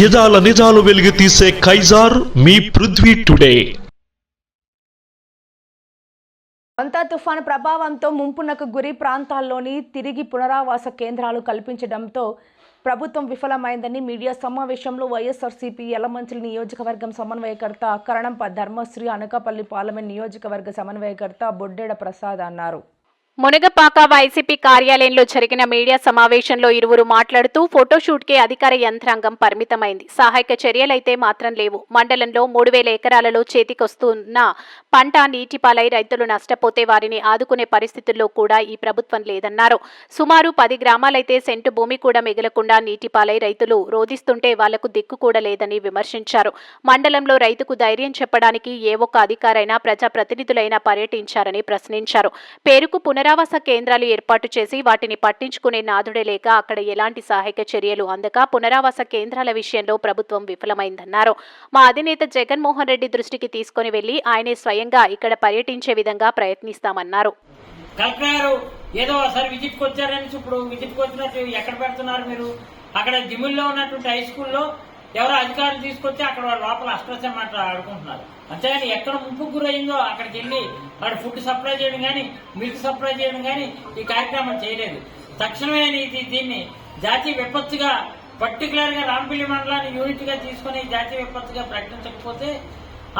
యదాల నిజాలు వెలుగు తీసే కైజార్ మీ పృథ్వీ టుడే. అంతా తుఫాను ప్రభావంతో ముంపునకు గురి ప్రాంతాల్లోని తిరిగి పునరావాస కేంద్రాలు కల్పించడంతో ప్రభుత్వం విఫలమైందని మీడియా సమావేశంలో వైఎస్ఆర్సీపీ యలమంచిలి నియోజకవర్గం సమన్వయకర్త కరణంప ధర్మశ్రీ అనకాపల్లి పార్లమెంట్ నియోజకవర్గ సమన్వయకర్త బొడ్డెడ ప్రసాద్ అన్నారు. మునగపాక వైసీపీ కార్యాలయంలో జరిగిన మీడియా సమావేశంలో ఇరువురు మాట్లాడుతూ ఫోటోషూట్కే అధికార యంత్రాంగం పరిమితమైంది. సహాయక చర్యలైతే మాత్రం లేవు. మండలంలో మూడు వేల ఎకరాలలో చేతికొస్తున్న పంట నీటిపాలై రైతులు నష్టపోతే వారిని ఆదుకునే పరిస్థితుల్లో కూడా ఈ ప్రభుత్వం లేదన్నారు. సుమారు పది గ్రామాలైతే సెంటు భూమి కూడా మిగలకుండా నీటిపాలై రైతులు రోధిస్తుంటే వాళ్ళకు దిక్కు కూడా లేదని విమర్శించారు. మండలంలో రైతుకు ధైర్యం చెప్పడానికి ఏ ఒక్క అధికారైనా ప్రజాప్రతినిధులైనా పర్యటించారని ప్రశ్నించారు. పేరుకు పునర్ పునరావాస కేంద్రాలు ఏర్పాటు చేసి వాటిని పట్టించుకునే నాదుడే లేక అక్కడ ఎలాంటి సహాయక చర్యలు అందక పునరావాస కేంద్రాల విషయంలో ప్రభుత్వం విఫలమైందన్నారు. మా అధినేత జగన్మోహన్ రెడ్డి దృష్టికి తీసుకుని వెళ్ళి ఆయనే స్వయంగా ఇక్కడ పర్యటించే విధంగా ప్రయత్నిస్తామన్నారు. ఏదో ఒకసారి విజిట్కి వచ్చారని ఇప్పుడు విజిట్కి వచ్చినట్టు ఎక్కడ పెడుతున్నారు మీరు? అక్కడ జిమ్ముల్లో ఉన్నటువంటి హై స్కూల్లో ఎవరో అధికారులు తీసుకొచ్చి అక్కడ వాళ్ళ లోపల మాట ఆడుకుంటున్నారు. అంతేగాని ఎక్కడ ముప్పు గురైందో అక్కడికి వెళ్ళి వాడు ఫుడ్ సప్లై చేయడం కానీ మిల్క్ సప్లై చేయడం కానీ ఈ కార్యక్రమం చేయలేదు. తక్షణమే ఇది దీన్ని జాతీయ విపత్తుగా పర్టికులర్గా రాంపల్లి మండలాన్ని యూనిట్గా తీసుకుని జాతీయ విపత్తుగా ప్రకటించకపోతే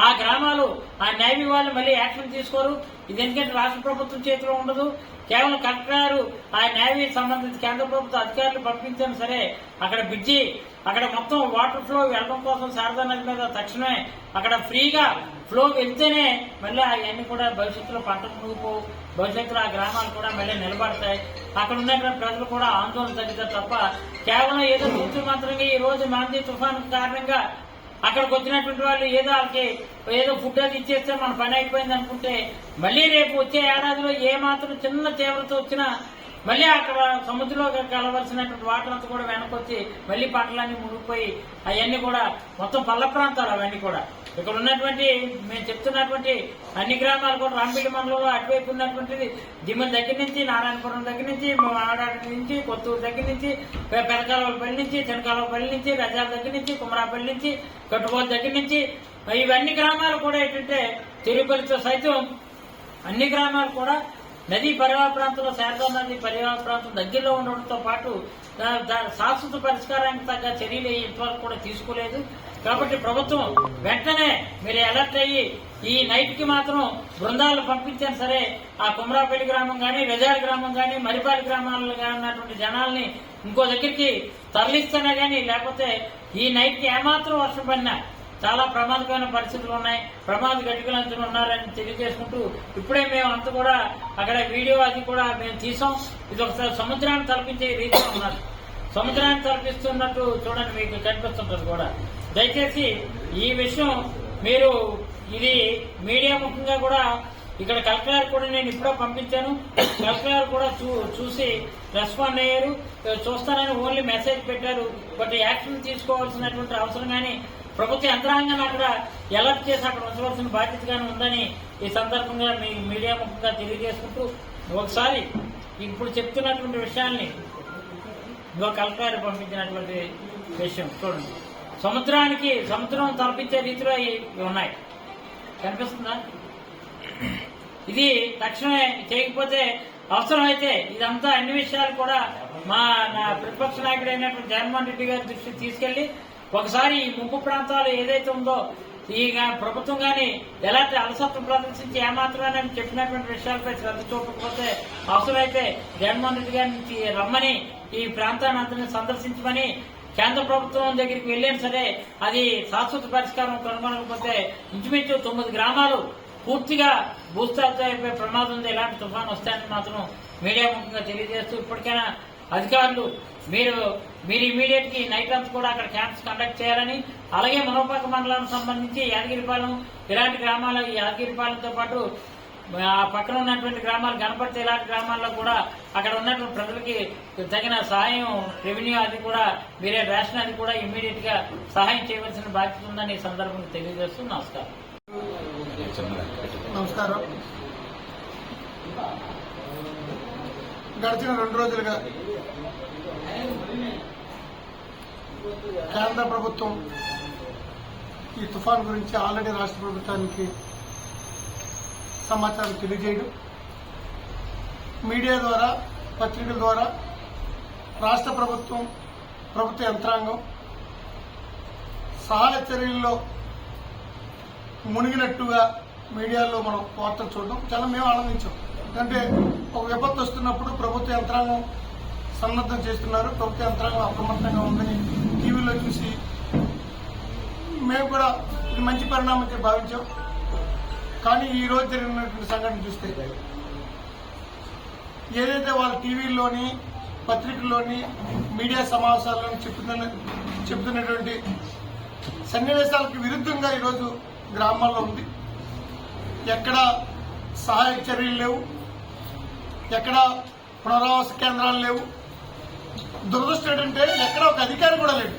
ఆ గ్రామాలు ఆ నేవీ వాళ్ళు మళ్ళీ యాక్షన్ తీసుకోరు. ఇది ఎందుకంటే రాష్ట్ర ప్రభుత్వం చేతిలో ఉండదు. కేవలం కలెక్టర్ గారు ఆ నేవీ సంబంధించి కేంద్ర ప్రభుత్వ అధికారులు పంపించినా సరే. అక్కడ బ్రిడ్జి అక్కడ మొత్తం వాటర్ ఫ్లో వెళ్ళడం కోసం శారదా నది మీద తక్షణమే అక్కడ ఫ్రీగా ఫ్లో వెళ్తేనే మళ్ళీ అవన్నీ కూడా భవిష్యత్తులో పంట మునిగిపోవు. భవిష్యత్తులో ఆ గ్రామాలు కూడా మళ్ళీ నిలబడతాయి. అక్కడ ఉన్న ప్రజలు కూడా ఆందోళన తగ్గుతారు తప్ప కేవలం ఏదో తూచు మాత్రమే ఈ రోజు మాందీ తుఫాను కారణంగా అక్కడికి వచ్చినటువంటి వాళ్ళు ఏదో వాళ్ళకి ఏదో ఫుడ్ అది ఇచ్చేస్తే మన పని అయిపోయింది అనుకుంటే మళ్ళీ రేపు వచ్చే ఏడాదిలో ఏ మాత్రం చిన్న తీవ్రత వచ్చినా మళ్ళీ అక్కడ సముద్రంలో కలవలసినటువంటి వాటర్ అంతా కూడా వెనకొచ్చి మళ్ళీ పంటలన్నీ మునిగిపోయి అవన్నీ కూడా మొత్తం పల్ల ప్రాంతాలు అవన్నీ కూడా. ఇక్కడ ఉన్నటువంటి మేము చెప్తున్నటువంటి అన్ని గ్రామాలు కూడా రాంపల్లి మండలంలో అటువైపు ఉన్నటువంటిది దిమ్మల దగ్గర నుంచి నారాయణపురం దగ్గర నుంచి ఆడాడి నుంచి కొత్తూరు దగ్గర నుంచి పెదకాలపల్లి నుంచి చెనకాలపల్లి నుంచి రజాల దగ్గర నుంచి కుమరాపల్లి నుంచి కట్టుబోలు దగ్గర నుంచి ఇవన్నీ గ్రామాలు కూడా ఏంటంటే తిరుపతితో సైతం అన్ని గ్రామాలు కూడా నదీ పరివాహ ప్రాంతంలో శారదా నది పరివాహ ప్రాంతం దగ్గరలో ఉండడంతో పాటు దా- శాశ్వత పరిష్కారానికి తగ్గ చర్యలు ఇంతవరకు కూడా తీసుకోలేదు. కాబట్టి ప్రభుత్వం వెంటనే మీరు అలర్ట్ అయ్యి ఈ నైట్కి మాత్రం బృందాలు పంపించాను సరే ఆ కుమ్రాపల్లి గ్రామం కానీ రెజార్ గ్రామం గాని మరిపాలి గ్రామాల్లో ఉన్నటువంటి జనాల్ని ఇంకో దగ్గరికి తరలిస్తేనే గాని లేకపోతే ఈ నైట్కి ఏమాత్రం వర్షం పడినా చాలా ప్రమాదకమైన పరిస్థితులు ఉన్నాయి. ప్రమాద గట్టికలంచులు ఉన్నారని తెలియజేసుకుంటూ ఇప్పుడే మేము అంత కూడా అక్కడ వీడియో అది కూడా మేము తీసాం. ఇది ఒకసారి సముద్రాన్ని తలపించే రీతిలో ఉన్నారు. సముద్రాన్ని తలపిస్తున్నట్టు చూడండి మీకు కనిపిస్తుంటది కూడా. దయచేసి ఈ విషయం మీరు ఇది మీడియా ముఖ్యంగా కూడా ఇక్కడ కలెక్టర్ కూడా నేను ఇప్పుడే పంపించాను. కలెక్టర్ కూడా చూ- చూసి రెస్పాండ్ అయ్యారు. చూస్తానని ఓన్లీ మెసేజ్ పెట్టారు. బట్ యాక్షన్ తీసుకోవాల్సినటువంటి అవసరం కానీ ప్రభుత్వ యంత్రాంగాన్ని అక్కడ ఎలర్ట్ చేసి అక్కడ ఉంచవలసిన బాధ్యతగానే ఉందని ఈ సందర్భంగా మీ మీడియా ముఖంగా తెలియజేసుకుంటూ ఒకసారి ఇప్పుడు చెప్తున్నటువంటి విషయాల్ని ఇంకో కలెక్టర్ పంపించినటువంటి విషయం చూడండి. సముద్రానికి సముద్రం తలపించే రీతిలో ఇవి ఉన్నాయి. కనిపిస్తుందా? ఇది తక్షణమే చేయకపోతే అవసరమైతే ఇదంతా అన్ని విషయాలు కూడా మా నా ప్రతిపక్ష నాయకుడు అయినటువంటి జగన్మోహన్ రెడ్డి గారి దృష్టికి తీసుకెళ్ళి ఒకసారి ఈ ముంపు ప్రాంతాలు ఏదైతే ఉందో ఈ ప్రభుత్వం కానీ ఎలాంటి అలసత్వం ప్రదర్శించి ఏమాత్రమే చెప్పినటువంటి విషయాలపై శ్రద్ధ చూపకపోతే అవసరమైతే జగన్మోహన్ రెడ్డి గారిని రమ్మని ఈ ప్రాంతాన్ని అంతని సందర్శించమని కేంద్ర ప్రభుత్వం దగ్గరికి వెళ్ళిన సరే అది శాశ్వత పరిష్కారం కనుగొనకపోతే ఇంచుమించు తొమ్మిది గ్రామాలు పూర్తిగా భూస్థాపిత అయిపోయే ప్రమాదం ఉంది ఎలాంటి తుఫాను వస్తాయని మాత్రం మీడియా ముఖ్యంగా తెలియజేస్తూ ఇప్పటికైనా అధికారులు మీరు మీరు ఇమీడియట్కి నైట్ అంతా కూడా అక్కడ క్యాంప్స్ కండక్ట్ చేయాలని అలాగే మనోపాక మండలానికి సంబంధించి యాదగిరిపాలెం ఇలాంటి గ్రామాల యాదగిరిపాలెంతో పాటు ఆ పక్కన ఉన్నటువంటి గ్రామాలు గణపతి ఇలాంటి గ్రామాల్లో కూడా అక్కడ ఉన్నటువంటి ప్రజలకి తగిన సహాయం రెవెన్యూ అది కూడా మీరే రేషన్ అది కూడా ఇమీడియట్గా సహాయం చేయవలసిన బాధ్యత ఉందని ఈ సందర్భంగా తెలియజేస్తూ నమస్కారం. నమస్కారం. గడిచిన రెండు రోజులుగా కేంద్ర ప్రభుత్వం ఈ తుఫాన్ గురించి ఆల్రెడీ రాష్ట్ర ప్రభుత్వానికి సమాచారం తెలియజేయడం. మీడియా ద్వారా పత్రికల ద్వారా రాష్ట్ర ప్రభుత్వం ప్రభుత్వ యంత్రాంగం సహాయ చర్యల్లో మునిగినట్టుగా మీడియాలో మనం వార్తలు చూడడం. చాలా మేము ఆనందించాం. ఎందుకంటే ఒక విపత్తు వస్తున్నప్పుడు ప్రభుత్వ యంత్రాంగం సన్నద్ధం చేస్తున్నారు. ప్రభుత్వ యంత్రాంగం అప్రమత్తంగా ఉందని టీవీలో చూసి మేము కూడా ఇది మంచి పరిణామంగా భావించాం. కానీ ఈ రోజు జరిగినటువంటి సంఘటన చూస్తే ఏదైతే వాళ్ళ టీవీల్లోని పత్రికల్లోని మీడియా సమావేశాల్లోని చెప్తున్న చెప్తున్నటువంటి సన్నివేశాలకు విరుద్ధంగా ఈరోజు గ్రామాల్లో ఉంది. ఎక్కడ సహాయక చర్యలు లేవు. ఎక్కడ పునరావాస కేంద్రాలు లేవు. దురదృష్టం ఏంటంటే ఎక్కడ ఒక అధికారి కూడా లేడు.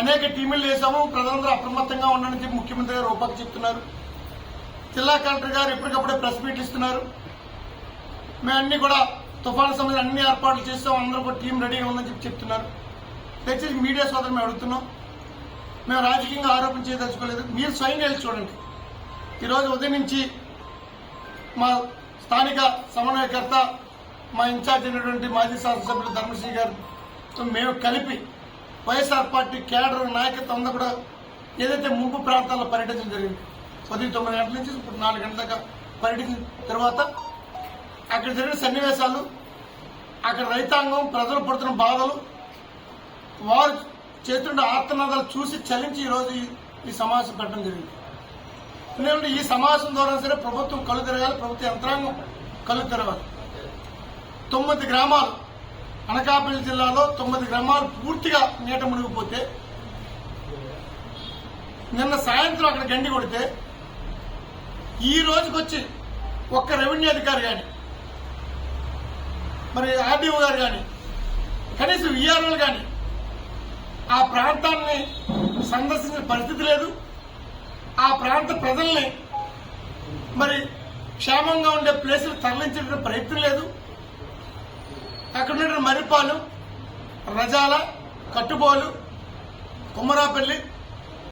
అనేక టీములు వేసాము ప్రజలందరూ అప్రమత్తంగా ఉండండి చెప్పి ముఖ్యమంత్రి గారు రూపాకి చెప్తున్నారు. జిల్లా కలెక్టర్ గారు ఎప్పటికప్పుడే ప్రెస్ మీట్లు ఇస్తున్నారు. మేము అన్ని కూడా తుఫాను సమయంలో అన్ని ఏర్పాట్లు చేస్తాం అందరూ కూడా టీం రెడీగా ఉందని చెప్పి చెప్తున్నారు. దయచేసి మీడియా సోదరు మేము అడుగుతున్నాం. మేము రాజకీయంగా ఆరోపణ చేయదలుచుకోలేదు. మీరు స్వయంగా వెళ్ళి చూడండి. ఈరోజు ఉదయం నుంచి మా స్థానిక సమన్వయకర్త మా ఇన్ఛార్జ్ అయినటువంటి మాజీ శాసనసభ్యులు ధర్మశ్రీ గారు మేము కలిపి వైఎస్ఆర్ పార్టీ కేడర్ నాయకత్వం అంతా కూడా ఏదైతే ముంపు ప్రాంతాల్లో పర్యటించడం జరిగింది ఉదయం తొమ్మిది గంటల నుంచి ఇప్పుడు నాలుగు గంటల దాకా పర్యటించిన తర్వాత అక్కడ జరిగిన సన్నివేశాలు అక్కడ రైతాంగం ప్రజలు పడుతున్న బాధలు వారు చేతుండే ఆర్తనాదాలు చూసి చలించి ఈరోజు ఈ- ఈ సమావేశం పెట్టడం జరిగింది. ఎందుకంటే ఈ సమావేశం ద్వారా సరే ప్రభుత్వం కళ్ళు తిరగాలి ప్రభుత్వ యంత్రాంగం కళ్ళు తిరగాలి తొమ్మిది గ్రామాలు అనకాపల్లి జిల్లాలో తొమ్మిది గ్రామాలు పూర్తిగా నీట మునిగిపోతే నిన్న సాయంత్రం అక్కడ గండి కొడితే ఈ రోజుకొచ్చి ఒక్క రెవెన్యూ అధికారి కానీ మరి ఆర్డీఓ గారు కానీ కనీసం విఆర్ఓలు కానీ ఆ ప్రాంతాన్ని సందర్శించిన పరిస్థితి లేదు. ప్రాంత ప్రజల్ని మరి క్షేమంగా ఉండే ప్లేసులు తరలించడానికి ప్రయత్నం లేదు. అక్కడ ఉన్న మరిపాలు రజాల కట్టుబోలు కుమ్మరాపల్లి